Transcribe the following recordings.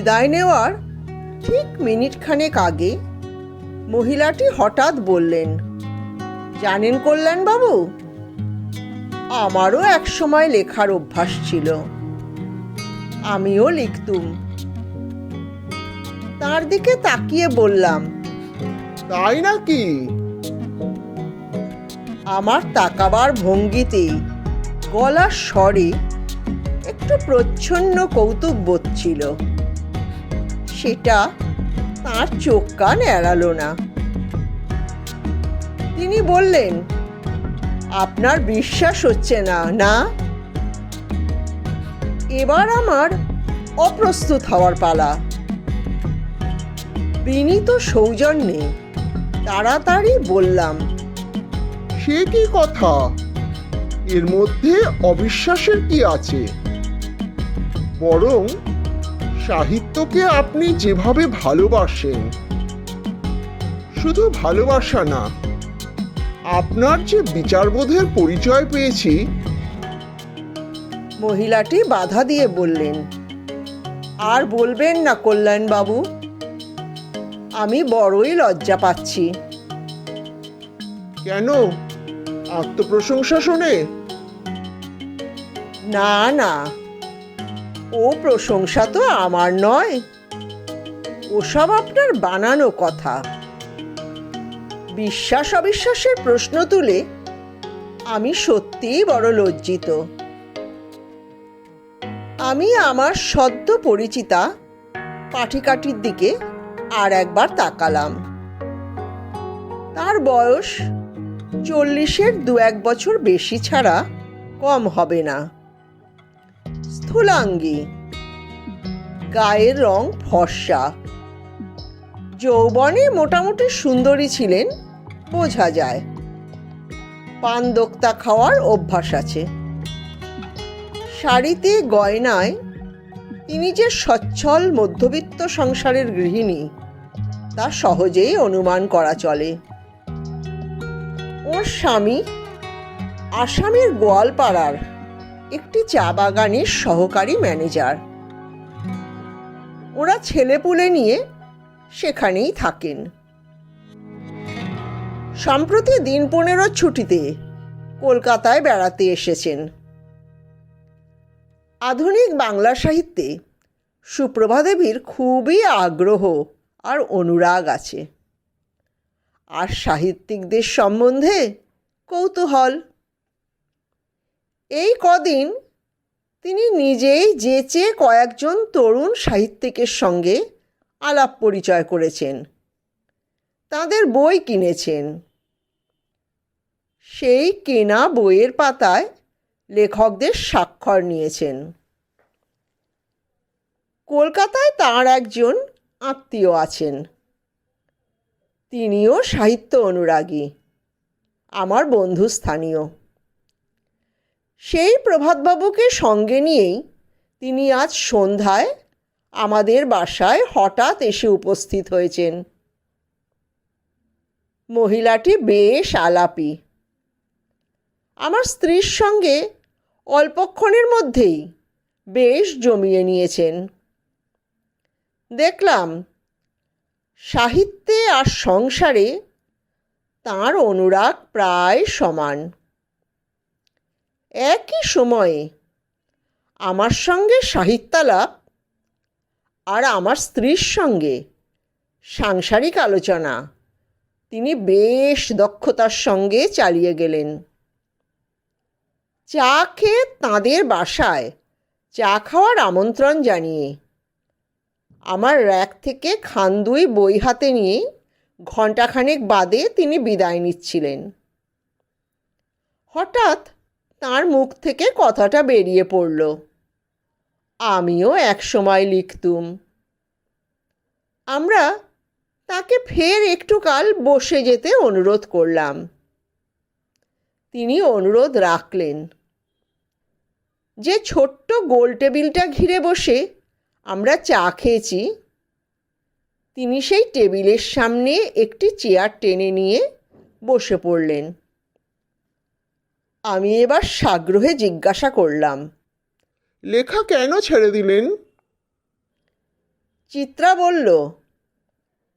বিদায় নেওয়ার ঠিক মিনিট খানেক আগে মহিলাটি হঠাৎ বললেন, জানেন কল্যাণবাবু, আমারও এক সময় লেখার অভ্যাস ছিল। আমিও লিখতুম। তার দিকে তাকিয়ে বললাম, তাই নাকি? আমার তাকাবার ভঙ্গিতেই গলার স্বরে একটু প্রচ্ছন্ন কৌতুক বোধ ছিল। সেটা তার চোখ কান এড়ালো না। তিনি বললেন, আপনার বিশ্বাস হচ্ছে না না? এবার আমার অপ্রস্তুত হওয়ার পালা। বিনীত সৌজন্যে তাড়াতাড়ি বললাম, সে কি কথা? এর মধ্যে অবিশ্বাসের কি আছে? বরং সাহিত্যকে আপনি যেভাবে ভালোবাসেন শুধু ভালোবাসা না আপনার যে বিচারবোধের পরিচয় পেয়েছি মহিলাটি বাধা দিয়ে বললেন আর বলবেন না কল্যাণবাবু আমি বড়ই লজ্জা পাচ্ছি। কেন? আত্মপ্রশংসা শুনে? না না ও প্রশংসা তো আমার নয়। ওসব আপনার বানানো কথা। বিশ্বাস অবিশ্বাসের প্রশ্ন তুলে আমি সত্যিই বড় লজ্জিত। আমি আমার সদ্য পরিচিতা পাঠিকাটির দিকে আর একবার তাকালাম। তার বয়স চল্লিশের দু এক বছর বেশি ছাড়া কম হবে না। স্থূলাঙ্গী গায়ের রং ফর্সা। যৌবনে মোটামুটি সুন্দরী ছিলেন, বোঝা যায়। পান দোক্তা খাওয়ার অভ্যাস আছে। শাড়িতে গয়নায় তিনি যে সচ্ছল মধ্যবিত্ত সংসারের গৃহিণী, তা সহজেই অনুমান করা চলে। ওর স্বামী আসামের গোয়ালপাড়ার। একটি চা বাগানের সহকারী ম্যানেজার। ওরা ছেলেপুলে নিয়ে সেখানেই থাকেন। সম্প্রতি দিন পনেরো ছুটিতে কলকাতায় বেড়াতে এসেছেন। আধুনিক বাংলা সাহিত্যে সুপ্রভা দেবীর খুবই আগ্রহ আর অনুরাগ আছে। আর সাহিত্যিকদের সম্বন্ধে কৌতূহল এই কদিন তিনি নিজেই যেচে কয়েকজন তরুণ সাহিত্যিকের সঙ্গে আলাপ পরিচয় করেছেন। তাদের বই কিনেছেন। সেই কেনা বইয়ের পাতায় লেখকদের স্বাক্ষর নিয়েছেন। কলকাতায় তার একজন আত্মীয় আছেন। তিনিও সাহিত্য অনুরাগী। আমার বন্ধু স্থানীয় সেই প্রভাতবাবুকে সঙ্গে নিয়েই তিনি আজ সন্ধ্যায় আমাদের বাসায় হঠাৎ এসে উপস্থিত হয়েছেন। মহিলাটি বেশ আলাপি। আমার স্ত্রীর সঙ্গে অল্পক্ষণের মধ্যেই বেশ জমিয়ে নিয়েছেন। দেখলাম সাহিত্যে আর সংসারে তার অনুরাগ প্রায় সমান। একই সময়ে আমার সঙ্গে সাহিত্যালাপ আর আমার স্ত্রীর সঙ্গে সাংসারিক আলোচনা। তিনি বেশ দক্ষতার সঙ্গে চালিয়ে গেলেন। চা খেয়ে তাঁদের বাসায় চা খাওয়ার আমন্ত্রণ জানিয়ে, আমার র্যাক থেকে খান্দুই বই হাতে নিয়ে ঘণ্টাখানেক বাদে তিনি বিদায় নিচ্ছিলেন। হঠাৎ তার মুখ থেকে কথাটা বেরিয়ে পড়ল। আমিও এক সময় লিখতুম। আমরা তাকে ফের একটু কাল বসে যেতে অনুরোধ করলাম। তিনি অনুরোধ রাখলেন। যে ছোট্ট গোল টেবিলটা ঘিরে বসে আমরা চা খেয়েছি, তিনি সেই টেবিলের সামনে একটি চেয়ার টেনে নিয়ে বসে পড়লেন। আমি এবার সাগ্রহে জিজ্ঞাসা করলাম লেখা কেন ছেড়ে দিলেন? চিত্রা বলল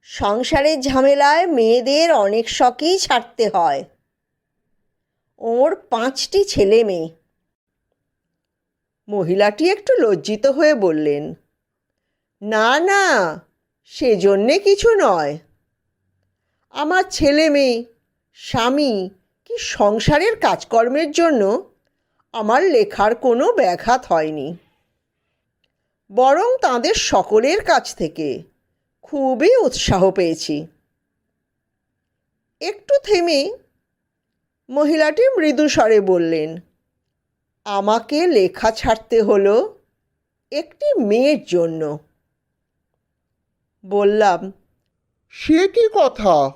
সংসারের ঝামেলায় মেয়েদের অনেক শখই ছাড়তে হয়। ওর পাঁচটি ছেলে মেয়ে। মহিলাটি একটু লজ্জিত হয়ে বললেন না না সেজন্যে কিছু নয়। আমার ছেলে মেয়ে স্বামী কি সংসারের কাজকর্মের জন্য আমার লেখার কোনো ব্যাঘাত হয়নি। বরং তাদের সকলের কাছ থেকে খুবই উৎসাহ পেয়েছি। একটু থেমে মহিলাটি মৃদু স্বরে বললেন, আমাকে লেখা ছাড়তে হলো একটি মেয়ের জন্য। বললাম, সে কি কথা?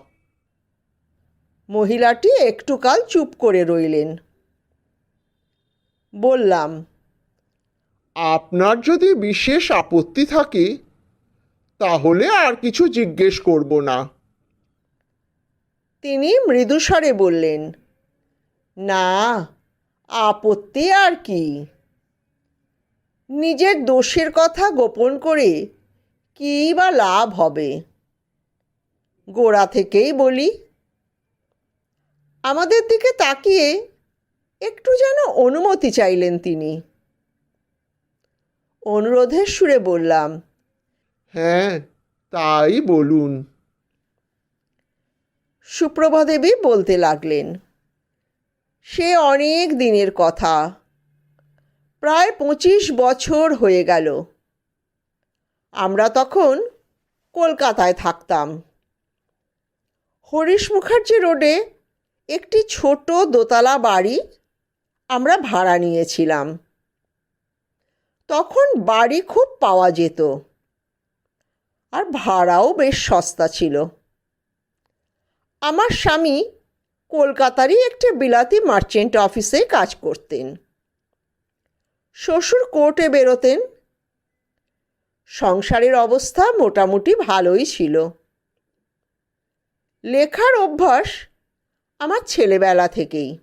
মহিলাটি একটু কাল চুপ করে রইলেন। বললাম আপনার যদি বিশেষ আপত্তি থাকে তাহলে আর কিছু জিজ্ঞেস করব না। তিনি মৃদুস্বরে বললেন না আপত্তি আর কি? নিজের দোষের কথা গোপন করে কী বা লাভ হবে? গোড়া থেকেই বলি আমাদের দিকে তাকিয়ে একটু যেন অনুমতি চাইলেন তিনি। অনুরোধের সুরে বললাম হ্যাঁ তাই বলুন। সুপ্রভা দেবী বলতে লাগলেন সে অনেক দিনের কথা। প্রায় পঁচিশ বছর হয়ে গেল। আমরা তখন কলকাতায় থাকতাম। হরিশ মুখার্জি রোডে একটি ছোট দোতলা বাড়ি আমরা ভাড়া নিয়েছিলাম। তখন বাড়ি খুব পাওয়া যেত। আর ভাড়াও বেশ সস্তা ছিল। আমার স্বামী কলকাতারই একটি বিলাতি মার্চেন্ট অফিসে কাজ করতেন। শ্বশুর কোর্টে বেরোতেন। সংসারের অবস্থা মোটামুটি ভালোই ছিল। লেখার অভ্যাস আমার ছেলেবেলা থেকেই।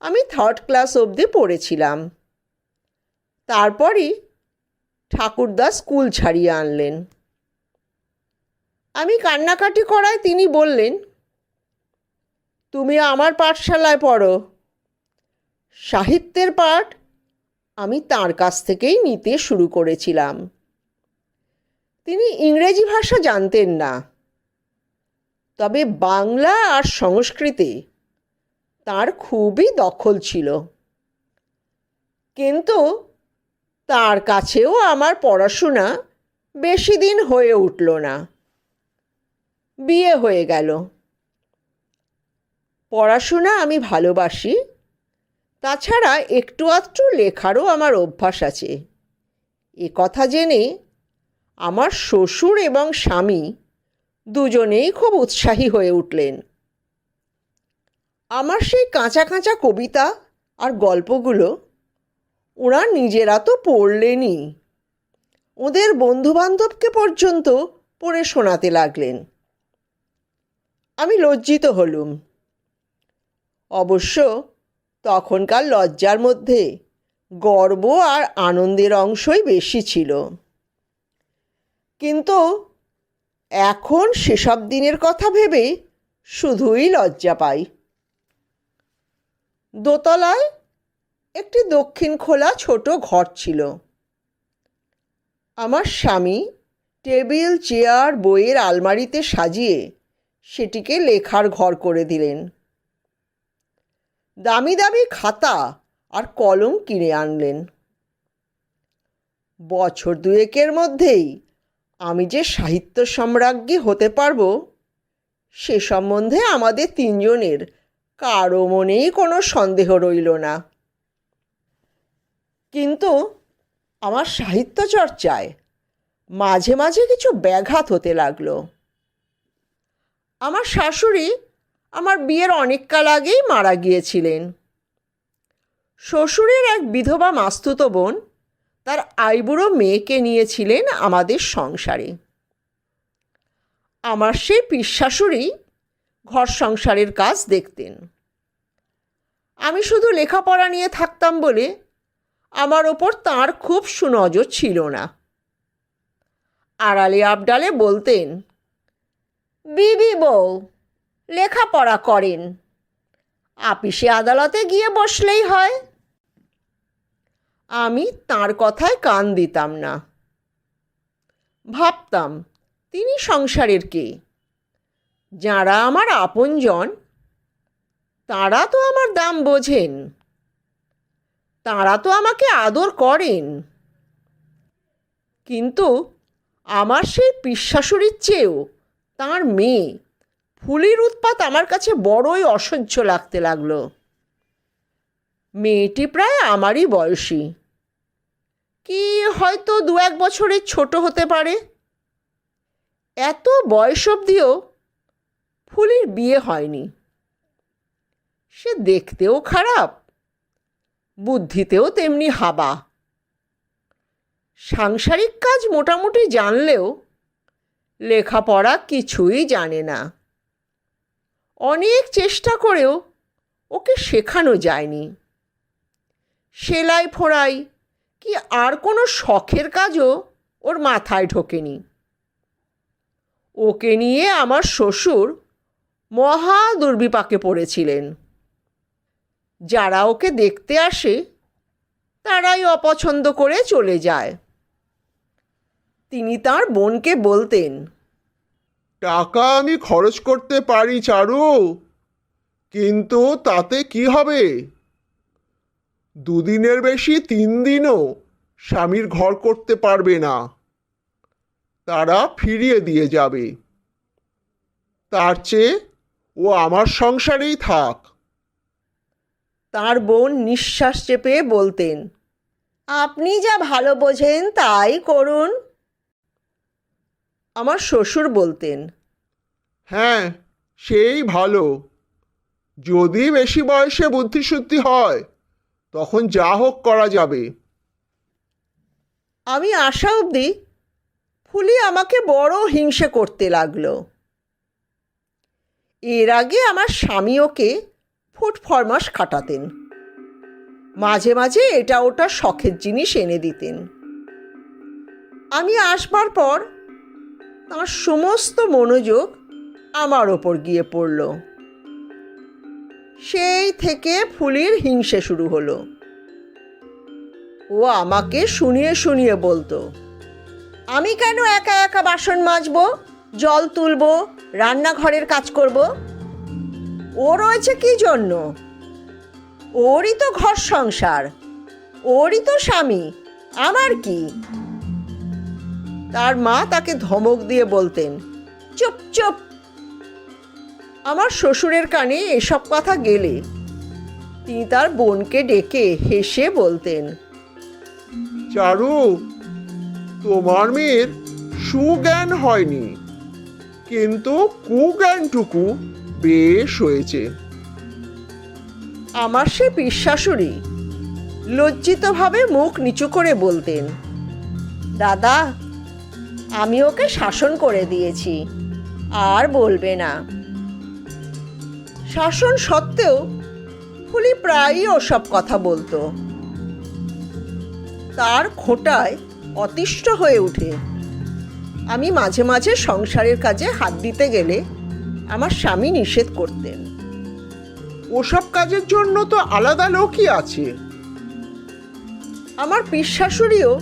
আমি থার্ড ক্লাস অবধি পড়েছিলাম। তারপরই ঠাকুরদা স্কুল ছাড়িয়ে আনলেন। আমি কান্নাকাটি করায় তিনি বললেন, তুমি আমার পাঠশালায় পড়ো। সাহিত্যের পাঠ আমি তার কাছ থেকেই নিতে শুরু করেছিলাম। তিনি ইংরেজি ভাষা জানতেন না। তবে বাংলা আর সংস্কৃতে তার খুবই দখল ছিল। কিন্তু তার কাছেও আমার পড়াশোনা বেশি দিন হয়ে উঠল না। বিয়ে হয়ে গেল। পড়াশোনা আমি ভালোবাসি। তাছাড়া একটু আধটু লেখারও আমার অভ্যাস আছে। এ কথা জেনে আমার শ্বশুর এবং স্বামী দুজনেই খুব উৎসাহী হয়ে উঠলেন। আমার সেই কাঁচা কাঁচা কবিতা আর গল্পগুলো ওরা নিজেরা তো পড়লেনই। ওদের বন্ধুবান্ধবকে পর্যন্ত পড়ে শোনাতে লাগলেন। আমি লজ্জিত হলুম। অবশ্য তখনকার লজ্জার মধ্যে গর্ব আর আনন্দের অংশই বেশি ছিল। কিন্তু এখন সেসব দিনের কথা ভেবে শুধুই লজ্জা পাই। দোতলায় একটি দক্ষিণ খোলা ছোট ঘর ছিল। আমার স্বামী টেবিল, চেয়ার, বইয়ের আলমারিতে সাজিয়ে সেটিকে লেখার ঘর করে দিলেন। দামি দামি খাতা আর কলম কিনে আনলেন। বছর দুয়েকের মধ্যেই আমি যে সাহিত্য সম্রাজ্ঞী হতে পারব, সে সম্বন্ধে আমাদের তিনজনের কারও মনেই কোনো সন্দেহ রইল না। কিন্তু আমার সাহিত্য চর্চায় মাঝে মাঝে কিছু ব্যাঘাত হতে লাগল। আমার শাশুড়ি আমার বিয়ের অনেক কাল আগেই মারা গিয়েছিলেন। শ্বশুরের এক বিধবা মাস্তুত বোন তার আইবুড়ো মেয়েকে নিয়েছিলেন আমাদের সংসারে। আমার সেই পিসাশুড়ি ঘর সংসারের কাজ দেখতেন। আমি শুধু লেখাপড়া নিয়ে থাকতাম বলে আমার ওপর তার খুব সুনজর ছিল না। আড়ালে আবডালে বলতেন বিবি বউ, লেখাপড়া করেন। আপিসে আদালতে গিয়ে বসলেই হয়। আমি তার কথায় কান দিতাম না। ভাবতাম, তিনি সংসারের কে? যারা আমার আপনজন, তারা তো আমার দাম বোঝেন। তারা তো আমাকে আদর করেন। কিন্তু আমার সেই পিসাশুড়ির চেয়েও তার মেয়ে ফুলির উৎপাত আমার কাছে বড়ই অসহ্য লাগতে লাগল। মেয়েটি প্রায় আমারই বয়সী। কি হয়তো দু এক বছরের ছোট হতে পারে? এত বয়স অবধিও ফুলির বিয়ে হয়নি। সে দেখতেও খারাপ, বুদ্ধিতেও তেমনি হাবা। সাংসারিক কাজ মোটামুটি জানলেও লেখাপড়া কিছুই জানে না। অনেক চেষ্টা করেও ওকে শেখানো যায়নি। সেলাই ফোড়াই কি আর কোনো শখের কাজও ওর মাথায় ঢোকেনি। ওকে নিয়ে আমার শ্বশুর মহা দুর্বিপাকে পড়েছিলেন। যারা ওকে দেখতে আসে, তারাই অপছন্দ করে চলে যায়। তিনি তার বোনকে বলতেন, টাকা আমি খরচ করতে পারি চারু, কিন্তু তাতে কি হবে? দুদিনের বেশি তিন দিনও স্বামীর ঘর করতে পারবে না। তারা ফিরিয়ে দিয়ে যাবে। তার চেয়ে ও আমার সংসারেই থাক। তার বোন নিঃশ্বাস চেপে বলতেন আপনি যা ভালো বোঝেন তাই করুন। আমার শ্বশুর বলতেন হ্যাঁ সেই ভালো। যদি বেশি বয়সে বুদ্ধিশুদ্ধি হয় তখন যা হোক করা যাবে। আমি আসা অবধি ফুলি আমাকে বড় হিংসে করতে লাগল। এর আগে আমার স্বামী ওকে ফুট ফরমাস খাটাতেন। মাঝে মাঝে এটা ওটা শখের জিনিস এনে দিতেন। আমি আসবার পর তার সমস্ত মনোযোগ আমার ওপর গিয়ে পড়ল। সেই থেকে ফুলির হিংসে শুরু হলো। ও আমাকে শুনিয়ে শুনিয়ে বলতো, আমি কেন একা একা বাসন মাজবো, জল তুলবো, রান্নাঘরের কাজ করব? ও রয়েছে কি জন্য? ওরই তো ঘর সংসার, ওরই তো স্বামী, আমার কি? তার মা তাকে ধমক দিয়ে বলতেন, চুপ চুপ আমার শ্বশুরের কানে এসব কথা গেলে। তিনি তার বোনকে ডেকে হেসে বলতেন চারু তোমার মেয়ের সুজ্ঞান হয়নি কিন্তু কুজ্ঞানটুকু বেশ হয়েছে। আমার সে বিশ্বাসুরি লজ্জিতভাবে মুখ নিচু করে বলতেন দাদা আমি ওকে শাসন করে দিয়েছি আর বলবে না। শাসন সত্ত্বেও ফুলি প্রায়ই ওসব কথা বলতো। তার খোঁটায় অতিষ্ঠ হয়ে ওঠে আমি মাঝে মাঝে সংসারের কাজে হাত দিতে গেলে আমার স্বামী নিষেধ করতেন। ওসব কাজের জন্য তো আলাদা লোকই আছে। আমার পিসাশুড়িও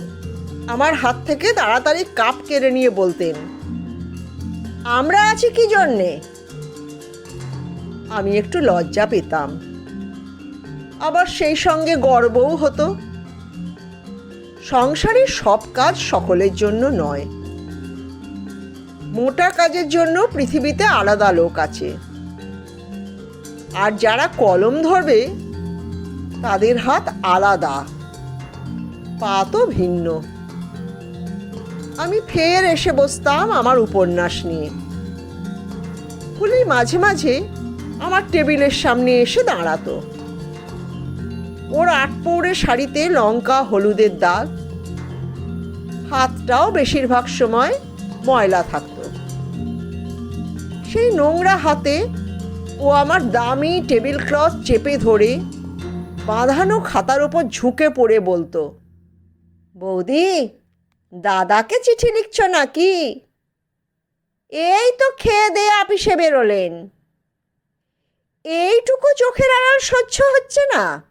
আমার হাত থেকে তাড়াতাড়ি কাপ কেড়ে নিয়ে বলতেন আমরা আছি কি জন্যে? আমি একটু লজ্জা পেতাম। আবার সেই সঙ্গে গর্বও হতো। সংসারের সব কাজ সকলের জন্য নয়। মোটা কাজের জন্য পৃথিবীতে আলাদা লোক আছে। আর যারা কলম ধরবে, তাদের হাত আলাদা। পা তো ভিন্ন। আমি ফের এসে বসতাম আমার উপন্যাস নিয়ে। ফুলি মাঝে মাঝে আমার টেবিলের সামনে এসে দাঁড়াতো। ওর আটপৌড়ে শাড়িতে লঙ্কা, হলুদের দাগ, হাতটাও বেশিরভাগ সময় ময়লা থাকতো। সেই নোংরা হাতে ও আমার দামি টেবিল ক্লথ চেপে ধরে বাঁধানো খাতার ওপর ঝুঁকে পড়ে বলতো, বৌদি, দাদাকে চিঠি লিখছ নাকি? এই তো খেয়ে দিয়ে আপিসে বেরোলেন। এইটুকু চোখের আড়াল সহ্য হচ্ছে না।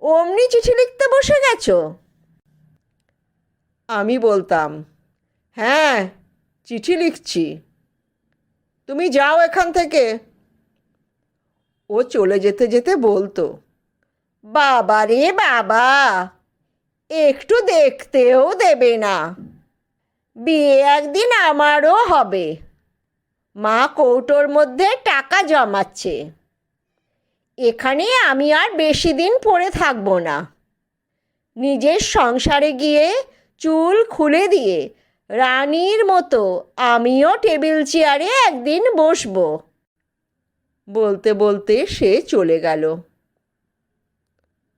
অমনি চিঠি লিখতে বসে গেছো? আমি বলতাম হ্যাঁ চিঠি লিখছি। তুমি যাও এখান থেকে। ও চলে যেতে যেতে বলতো, বাবা রে বাবা, একটু দেখতেও দেবে না। বিয়ে একদিন আমারও হবে। মা কৌটোর মধ্যে টাকা জমাচ্ছে। এখানে আমি আর বেশি দিন পড়ে থাকব না। নিজের সংসারে গিয়ে চুল খুলে দিয়ে রানীর মতো আমিও টেবিল চেয়ারে একদিন বসবো। বলতে বলতে সে চলে গেল।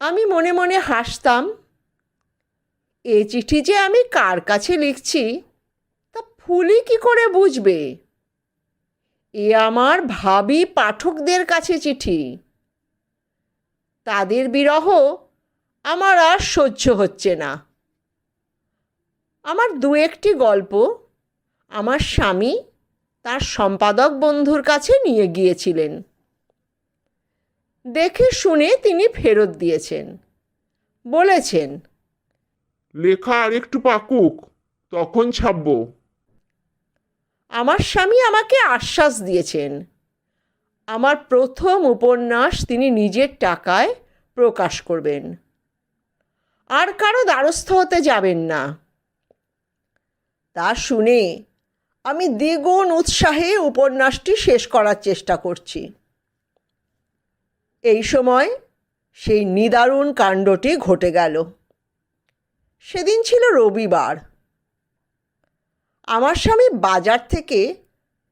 আমি মনে মনে হাসতাম, এ চিঠি যে আমি কার কাছে লিখছি, তা ফুলি কি করে বুঝবে? এ আমার ভাবি পাঠকদের কাছে চিঠি। তাদের বিরহ আমার আর সহ্য হচ্ছে না। আমার দু একটি গল্প আমার স্বামী তার সম্পাদক বন্ধুর কাছে নিয়ে গিয়েছিলেন। দেখে শুনে তিনি ফেরত দিয়েছেন। বলেছেন, লেখা আর একটু পাকুক, তখন ছাপবো। আমার স্বামী আমাকে আশ্বাস দিয়েছেন। আমার প্রথম উপন্যাস তিনি নিজের টাকায় প্রকাশ করবেন। আর কারও দ্বারস্থ হতে যাবেন না। তা শুনে আমি দ্বিগুণ উৎসাহে উপন্যাসটি শেষ করার চেষ্টা করছি। এই সময় সেই নিদারুণ কাণ্ডটি ঘটে গেল। সেদিন ছিল রবিবার। আমার স্বামী বাজার থেকে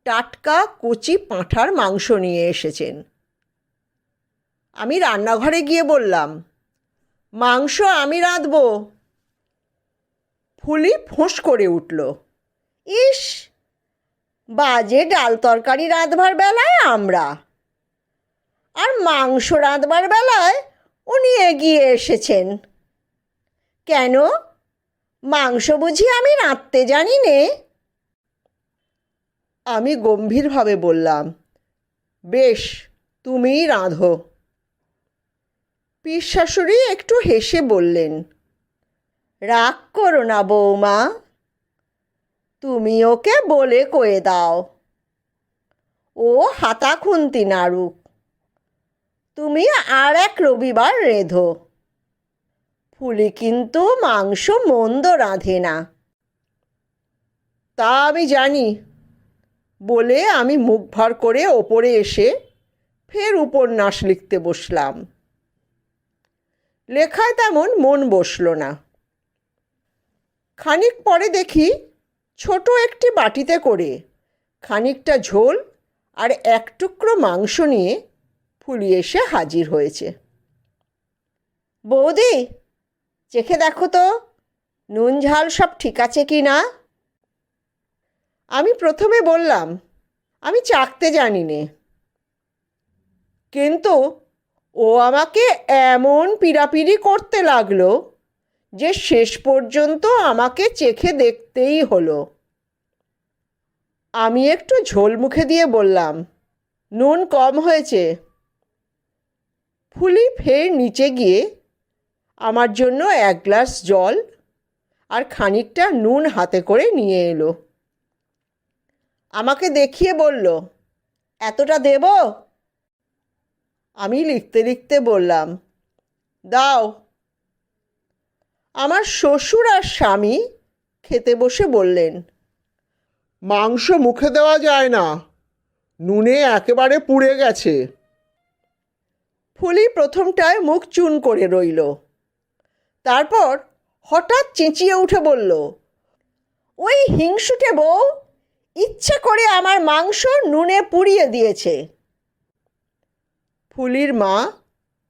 টাটকা কচি পাঁঠার মাংস নিয়ে এসেছেন। আমি রান্নাঘরে গিয়ে বললাম, মাংস আমি রাঁধবো। ফুলি ফোঁস করে উঠল, ইস, বাজে ডাল তরকারি রাঁধবার বেলায় আমরা। আর মাংস রাঁধবার বেলায় উনি এগিয়ে এসেছেন। কেন? মাংস বুঝি আমি রাঁধতে জানি নে। আমি গম্ভীরভাবে বললাম, বেশ, তুমিই রাঁধো। পীর শাশুড়ি একটু হেসে বললেন, রাগ করো না বৌমা, তুমি ওকে বলে কয়ে দাও। ও হাতা খুন্তি নাড়ুক। তুমি আর এক রবিবার রেধো। ফুলি কিন্তু মাংস মন্দ রাঁধে না। তা আমি জানি, বলে আমি মুখ ভার করে ওপরে এসে ফের উপন্যাস লিখতে বসলাম। লেখায় তেমন মন বসল না। খানিক পরে দেখি ছোট একটি বাটিতে করে খানিকটা ঝোল আর এক টুকরো মাংস নিয়ে ফুলি এসে হাজির হয়েছে। বৌদি চেখে দেখো তো, নুন ঝাল সব ঠিক আছে কি না? আমি প্রথমে বললাম, আমি চাকতে জানি নে কিন্তু ও আমাকে এমন পিড়াপিড়ি করতে লাগল যে শেষ পর্যন্ত আমাকে চেখে দেখতেই হলো। আমি একটু ঝোল মুখে দিয়ে বললাম, নুন কম হয়েছে। ফুলি ফের নিচে গিয়ে আমার জন্য এক গ্লাস জল আর খানিকটা নুন হাতে করে নিয়ে এলো। আমাকে দেখিয়ে বলল, এতটা দেব? আমি লিখতে লিখতে বললাম, দাও। আমার শ্বশুর আর স্বামী খেতে বসে বললেন, মাংস মুখে দেওয়া যায় না, নুনে একেবারে পুড়ে গেছে। ফুলি প্রথমটায় মুখ চুন করে রইল। তারপর হঠাৎ চেঁচিয়ে উঠে বলল, ওই হিংসুটে বউ ইচ্ছে করে আমার মাংস নুনে পুড়িয়ে দিয়েছে। ফুলির মা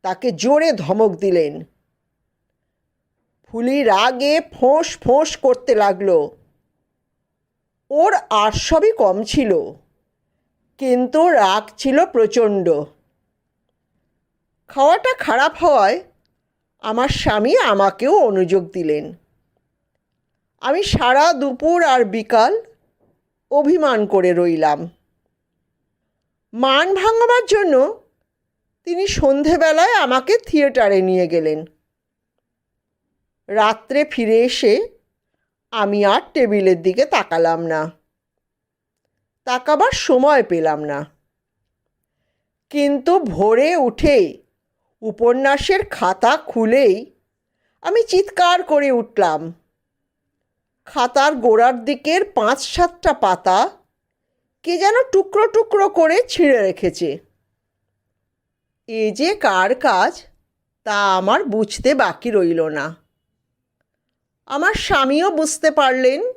তাকে জোরে ধমক দিলেন। ফুলি রাগে ফোঁস ফোঁস করতে লাগল। ওর আর সবই কম ছিল, কিন্তু রাগ ছিল প্রচণ্ড। খাওয়াটা খারাপ হওয়ায় আমার স্বামী আমাকেও অনুযোগ দিলেন। আমি সারা দুপুর আর বিকাল অভিমান করে রইলাম। মান ভাঙাবার জন্য তিনি সন্ধেবেলায় আমাকে থিয়েটারে নিয়ে গেলেন। রাত্রে ফিরে এসে আমি আর টেবিলের দিকে তাকালাম না। তাকাবার সময় পেলাম না। কিন্তু ভোরে উঠে উপন্যাসের খাতা খুলেই আমি চিৎকার করে উঠলাম। খাতার গোড়ার দিকের পাঁচ সাতটা পাতা কে যেন টুকরো টুকরো করে ছিঁড়ে রেখেছে। এ যে কার কাজ, তা আমার বুঝতে বাকি রইল না। আমার স্বামীও বুঝতে পারলেন।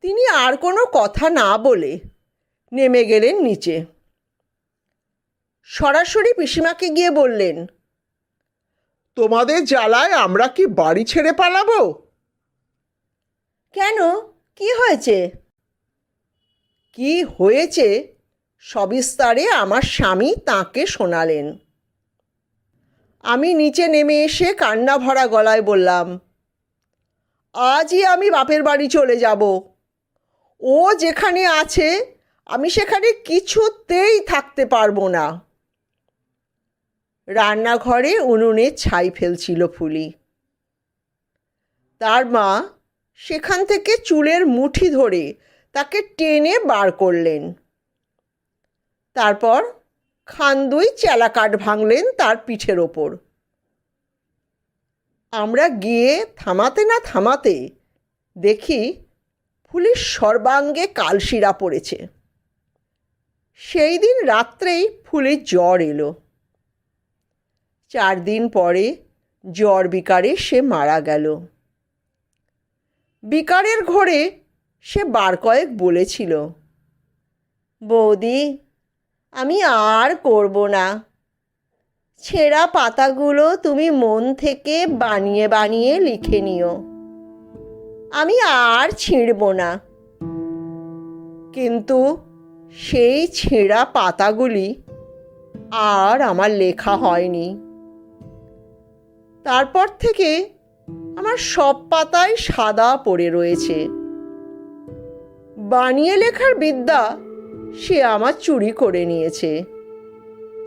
তিনি আর কোনো কথা না বলে নেমে গেলেন নিচে। সরাসরি পিসিমাকে গিয়ে বললেন তোমাদের জ্বালায় আমরা কি বাড়ি ছেড়ে পালাবো? কেন? কি হয়েছে? কি হয়েছে? সবিস্তারে আমার স্বামী তাকে শোনালেন। আমি নিচে নেমে এসে কান্না ভরা গলায় বললাম আজই আমি বাপের বাড়ি চলে যাব। ও যেখানে আছে আমি সেখানে কিছুতেই থাকতে পারব না। রান্নাঘরে উনুনে ছাই ফেলছিল ফুলি। তার মা সেখান থেকে চুলের মুঠি ধরে তাকে টেনে বার করলেন। তারপর খান্দুই চেলাকাঠ ভাঙলেন তার পিঠের ওপর। আমরা গিয়ে থামাতে না থামাতে দেখি ফুলির সর্বাঙ্গে কালশিরা পড়েছে। সেই দিন রাত্রেই ফুলির জ্বর এলো। চার দিন পরে জ্বর বিকারে সে মারা গেল। বিকারের ঘরে সে বার কয়েক বলেছিল, বৌদি, আমি আর করব না। ছেঁড়া পাতাগুলো তুমি মন থেকে বানিয়ে বানিয়ে লিখে নিও। আমি আর ছিঁড়ব না। কিন্তু সেই ছেঁড়া পাতাগুলি আর আমার লেখা হয়নি। তারপর থেকে আমার সব পাতায় সাদা পড়ে রয়েছে। বানিয়ে লেখার বিদ্যা সে আমার চুরি করে নিয়েছে।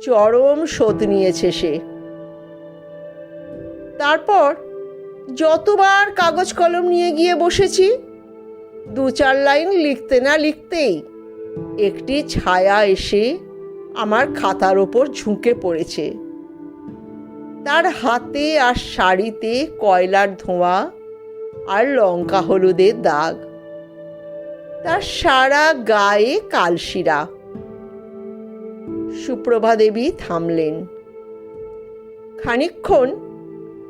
চরম শোধ নিয়েছে সে। তারপর যতবার কাগজ কলম নিয়ে গিয়ে বসেছি, দু চার লাইন লিখতে না লিখতেই একটি ছায়া এসে আমার খাতার ওপর ঝুঁকে পড়েছে। তার হাতে আর শাড়িতে কয়লার ধোঁয়া আর লঙ্কা হলুদের দাগ। তার সারা গায়ে কালশিরা। সুপ্রভা দেবী থামলেন। খানিকক্ষণ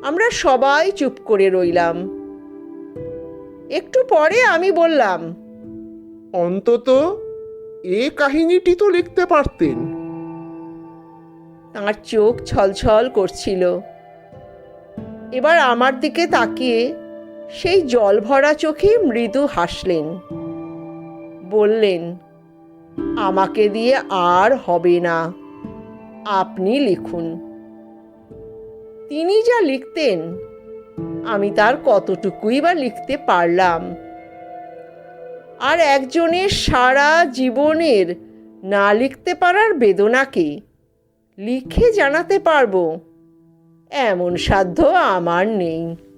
আমরা সবাই চুপ করে রইলাম। একটু পরে আমি বললাম, অন্তত এ কাহিনীটি তো লিখতে পারতেন। তাঁর চোখ ছলছল করছিল। এবার আমার দিকে তাকিয়ে সেই জল ভরা চোখে মৃদু হাসলেন। বললেন, আমাকে দিয়ে আর হবে না। আপনি লিখুন। তিনি যা লিখতেন, আমি তার কতটুকুই বা লিখতে পারলাম। আর একজনের সারা জীবনের না লিখতে পারার বেদনাকে লিখে জানাতে পারব। এমন সাধ্য আমার নেই।